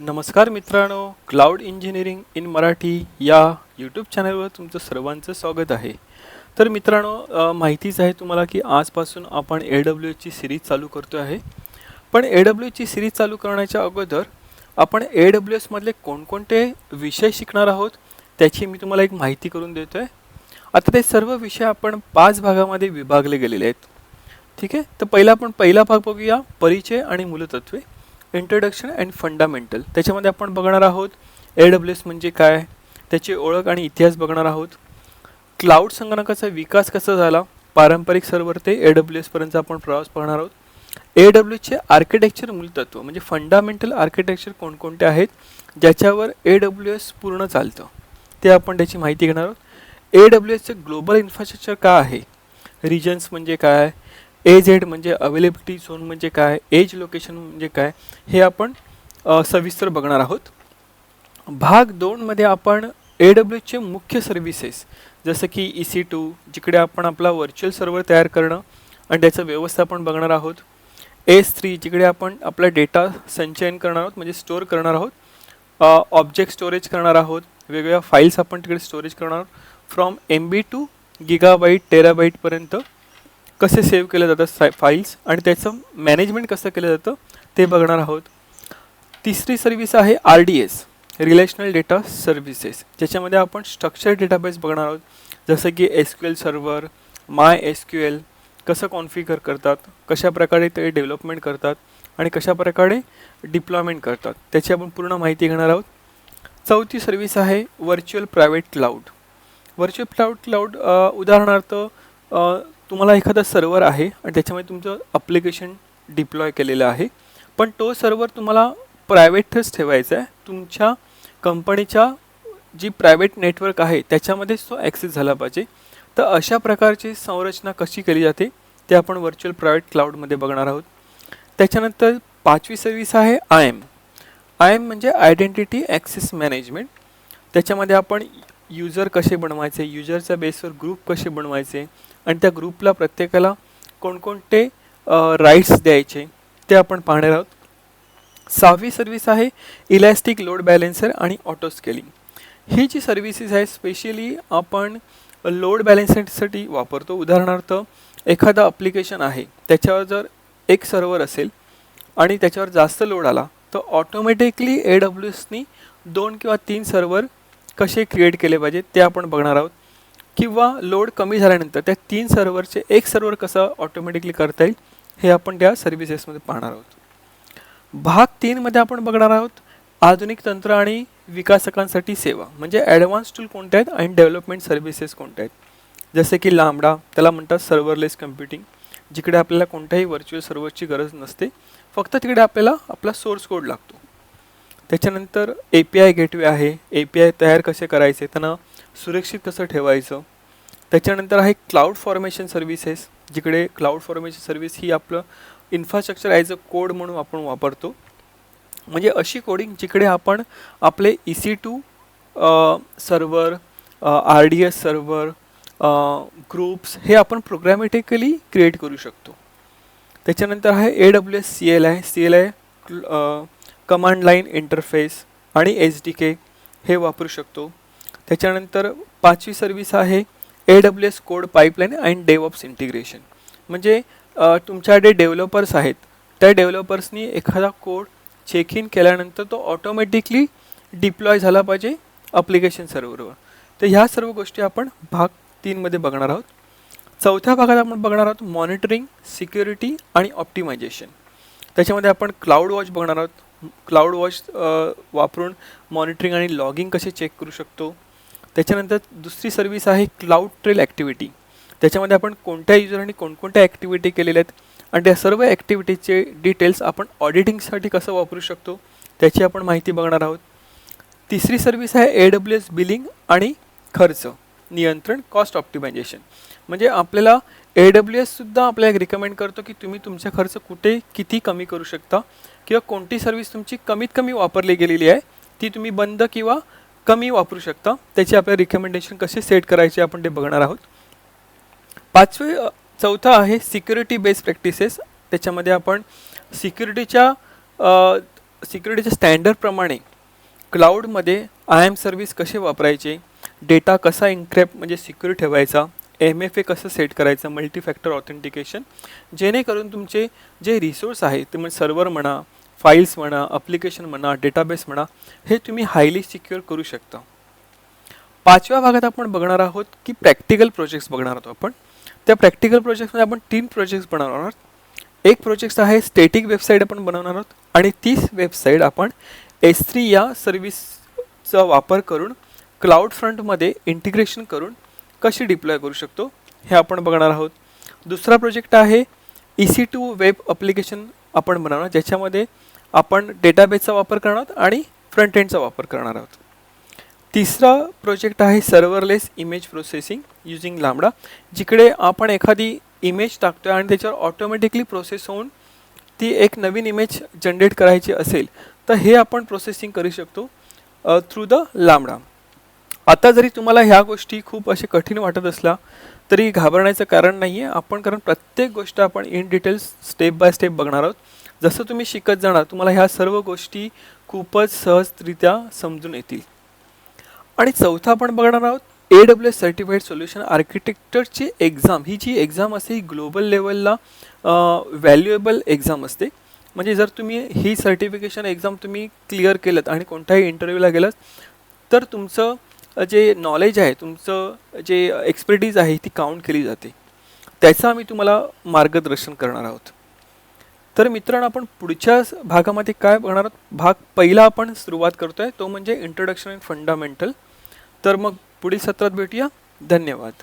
नमस्कार मित्रांनो cloud engineering in Marathi या यूट्यूब चॅनलवर तुमचं सर्वांचं स्वागत आहे. तर मित्रांनो माहितीच आहे तुम्हाला की आजपासून आपण ए डब्ल्यू एची सिरीज चालू करतो आहे. पण ए डब्ल्यू एची सिरीज चालू करण्याच्या अगोदर आपण ए डब्ल्यू एसमधले कोणकोणते विषय शिकणार आहोत त्याची मी तुम्हाला एक माहिती करून देतो आहे आता ते सर्व विषय आपण पाच भागामध्ये विभागले गेलेले आहेत. ठीक आहे? तर पहिला आपण पहिला भाग बघूया परिचय आणि मूलतत्वे. इंट्रोडक्शन अँड फंडामेंटल त्याच्यामध्ये आपण बघणार आहोत ए डब्ल्यू एस म्हणजे काय त्याची ओळख आणि इतिहास बघणार आहोत. क्लाउड संगणकाचा विकास कसा झाला पारंपरिक सर्व्हर ते ए डब्ल्यू एसपर्यंत आपण प्रवास पाहणार आहोत. ए डब्ल्यू आर्किटेक्चर मूलतत्व म्हणजे फंडामेंटल आर्किटेक्चर कोणकोणते आहेत ज्याच्यावर ए डब्ल्यू एस पूर्ण चालतं ते आपण त्याची माहिती घेणार आहोत. ए डब्ल्यू एसचं ग्लोबल इन्फ्रास्ट्रक्चर काय आहे? रिजन्स म्हणजे काय? ए झेड म्हणजे अवेलेबिलिटी झोन म्हणजे काय? एज लोकेशन म्हणजे काय? हे आपण सविस्तर बघणार आहोत. भाग दोनमध्ये आपण ए डब्ल्यू चे मुख्य सर्व्हिसेस जसं की ई सी टू जिकडे आपण आपला व्हर्च्युअल सर्व्हर तयार करणं आणि त्याचं व्यवस्थापन बघणार आहोत. एस थ्री जिकडे आपण आपला डेटा संचयन करणार आहोत म्हणजे स्टोअर करणार आहोत. ऑब्जेक्ट स्टोरेज करणार आहोत. वेगवेगळ्या फाईल्स आपण तिकडे स्टोरेज करणार आहोत. From M B to gigabyte टेराबाईटपर्यंत कसे सेव्ह केले जातात साय फाईल्स आणि त्याचं मॅनेजमेंट कसं केलं जातं ते बघणार आहोत. तिसरी सर्व्हिस आहे R D S relational data services ज्याच्यामध्ये आपण स्ट्रक्चर डेटाबेस बघणार आहोत. जसं की S Q L server my S Q L कसं कॉन्फिगर करतात कशा प्रकारे ते डेव्हलपमेंट करतात आणि कशा प्रकारे डिप्लॉयमेंट करतात त्याची आपण पूर्ण माहिती घेणार आहोत. चौथी सर्व्हिस आहे virtual private cloud virtual cloud cloud उदाहरणार्थ तुम्हाला एखादा सर्वर आहे आणि त्याच्यामध्ये तुमचं अप्लिकेशन डिप्लॉय केलेलं आहे पण तो सर्वर तुम्हाला प्रायव्हेटच ठेवायचा आहे. तुमच्या कंपनीच्या जी प्रायव्हेट नेटवर्क आहे त्याच्यामध्येच तो ॲक्सेस झाला पाहिजे. तर अशा प्रकारची संरचना कशी केली जाते ते आपण व्हर्च्युअल प्रायव्हेट क्लाउडमध्ये बघणार आहोत. त्याच्यानंतर पाचवी सर्व्हिस आहे आय एम आय एम म्हणजे आयडेंटिटी ॲक्सेस मॅनेजमेंट त्याच्यामध्ये आपण युजर कसे बनवायचे युजरच्या बेसवर ग्रुप कसे बनवायचे आणि त्या ग्रुपला प्रत्येकाला कोणकोणते राईट्स द्यायचे ते आपण पाहणार आहोत. सहावी सर्व्हिस आहे इलॅस्टिक लोड बॅलेन्सर आणि ऑटो स्केलिंग ही जी सर्व्हिसेस आहे स्पेशली आपण लोड बॅलेन्ससाठी वापरतो. उदाहरणार्थ एखादं अप्लिकेशन आहे त्याच्यावर जर एक सर्व्हर असेल आणि त्याच्यावर जास्त लोड आला तर ऑटोमॅटिकली ए डब्ल्यू एसनी दोन किंवा तीन सर्व्हर कसे क्रिएट केले पाहिजे ते आपण बघणार आहोत. किंवा लोड कमी झाल्यानंतर त्या तीन सर्व्हरचे एक सर्व्हर कसं ऑटोमॅटिकली करता येईल हे आपण त्या सर्व्हिसेसमध्ये पाहणार आहोत. भाग तीनमध्ये आपण बघणार आहोत आधुनिक तंत्र आणि विकासकांसाठी सेवा. म्हणजे ॲडव्हान्स टूल कोणत्या आहेत आणि डेव्हलपमेंट सर्व्हिसेस कोणत्या आहेत? जसे की लांबडा त्याला म्हणतात सर्व्हरलेस कम्प्युटिंग जिकडे आपल्याला कोणत्याही व्हर्च्युअल सर्व्हरची गरज नसते फक्त तिकडे आपल्याला आपला सोर्स कोड लागतो. त्याच्यानंतर ए पी आय गेटवे आहे. ए पी आय तयार कसे करायचे? त्यांना सुरक्षित कसं ठेवायचं? त्याच्यानंतर आहे क्लाउड फॉर्मेशन सर्व्हिसेस जिकडे क्लाउड फॉर्मेशन सर्व्हिस ही आपलं इन्फ्रास्ट्रक्चर ॲज अ कोड म्हणून आपण वापरतो. म्हणजे अशी कोडिंग जिकडे आपण आपले E C two server R D S server groups हे आपण प्रोग्रॅमॅटिकली क्रिएट करू शकतो. त्याच्यानंतर आहे A W S C L I C L I command line interface आणि एच डी के हे वापरू शकतो. त्याच्यानंतर पाचवी सर्व्हिस आहे A W S code pipeline and DevOps integration म्हणजे तुमच्याकडे डेव्हलपर्स आहेत त्या डेव्हलपर्सनी एखादा कोड चेक इन केल्यानंतर तो ऑटोमॅटिकली डिप्लॉय झाला पाहिजे अप्लिकेशन सर्व्हरवर तर ह्या सर्व गोष्टी आपण भाग तीनमध्ये बघणार आहोत. चौथ्या भागात आपण बघणार आहोत मॉनिटरिंग सिक्युरिटी आणि ऑप्टिमायझेशन त्याच्यामध्ये आपण क्लाउड वॉच बघणार आहोत. क्लाउड वॉच वापरून मॉनिटरिंग आणि लॉगिंग कसे चेक करू शकतो? त्याच्यानंतर दुसरी सर्व्हिस आहे क्लाउड ट्रेल ॲक्टिव्हिटी त्याच्यामध्ये आपण कोणत्या युजरने कोणकोणत्या ॲक्टिव्हिटी केलेल्या आहेत आणि त्या सर्व ॲक्टिव्हिटीचे डिटेल्स आपण ऑडिटिंगसाठी कसं वापरू शकतो त्याची आपण माहिती बघणार आहोत. तिसरी सर्व्हिस आहे ए डब्ल्यू एस बिलिंग आणि खर्च नियंत्रण कॉस्ट ऑप्टिमायझेशन म्हणजे आपल्याला ए डब्ल्यू एससुद्धा आपल्याला रिकमेंड करतो की तुम्ही तुमचा खर्च कुठे किती कमी करू शकता किंवा कोणती सर्व्हिस तुमची कमीत कमी वापरली गेलेली आहे ती तुम्ही बंद किंवा कमी वापरू शकता. त्याची आपल्या रिकमेंडेशन कसे सेट करायचे आपण ते बघणार आहोत. पाचवे चौथा आहे सिक्युरिटी बेस्ड प्रॅक्टिसेस त्याच्यामध्ये आपण सिक्युरिटीच्या सिक्युरिटीच्या स्टँडर्डप्रमाणे क्लाउडमध्ये आय एम सर्व्हिस कसे वापरायचे डेटा कसा इन्क्रेप म्हणजे सिक्युअर ठेवायचा एम एफ ए कसं सेट करायचं मल्टीफॅक्टर ऑथेंटिकेशन जेणेकरून तुमचे जे रिसोर्स आहे ते म्हणजे सर्व्हर म्हणा फाईल्स म्हणा अप्लिकेशन म्हणा डेटाबेस म्हणा हे तुम्ही हायली सिक्युअर करू शकता. पाचव्या भागात आपण बघणार आहोत की प्रॅक्टिकल प्रोजेक्ट्स बघणार आहोत आपण. त्या प्रॅक्टिकल प्रोजेक्ट्समध्ये आपण तीन प्रोजेक्ट्स बनवणार आहोत. एक प्रोजेक्ट आहे स्टेटिक वेबसाईट आपण बनवणार आहोत आणि तीच वेबसाईट आपण एस थ्री या सर्व्हिसचा वापर करून क्लाउड फ्रंटमध्ये इंटिग्रेशन करून कशी डिप्लॉय करू शकतो हे आपण बघणार आहोत. दुसरा प्रोजेक्ट आहे E C two web application आपण बनवणार ज्याच्यामध्ये आपण डेटाबेसचा वापर करणार आहोत आणि फ्रंट एंडचा वापर करणार आहोत. तिसरा प्रोजेक्ट आहे serverless image processing using lambda जिकडे आपण एखादी इमेज टाकतो आणि त्याच्यावर ऑटोमॅटिकली प्रोसेस होऊन ती एक नवीन इमेज जनरेट करायची असेल तर हे आपण प्रोसेसिंग करू शकतो थ्रू द लांबडा आता जरी तुम्हाला ह्या गोष्टी खूप असे कठीण वाटत असला तरी घाबरण्याचं कारण नाही आहे आपण कारण प्रत्येक गोष्ट आपण in details step by step बघणार आहोत. जसं तुम्ही शिकत जाणार तुम्हाला ह्या सर्व गोष्टी खूपच सहजरित्या समजून येतील. आणि चौथा आपण बघणार आहोत A W S certified solution आर्किटेक्चरची exam ही जी एक्झाम असते ही ग्लोबल लेवलला व्हॅल्युएबल एक्झाम असते. म्हणजे जर तुम्ही ही सर्टिफिकेशन एक्झाम तुम्ही क्लिअर केलं आणि कोणत्याही इंटरव्ह्यूला गेलात तर तुमचं जे नॉलेज आहे तुमचं जे एक्सपर्टीज आहे ती काउंट केली जाते. त्याचं आम्ही तुम्हाला मार्गदर्शन करणार आहोत. तर मित्रांनो आपण पुढच्या भागामध्ये काय बघणार आहोत? भाग पहिला आपण सुरुवात करतोय तो म्हणजे इंट्रोडक्शन अँड फंडामेंटल तर मग पुढील सत्रात भेटूया. धन्यवाद.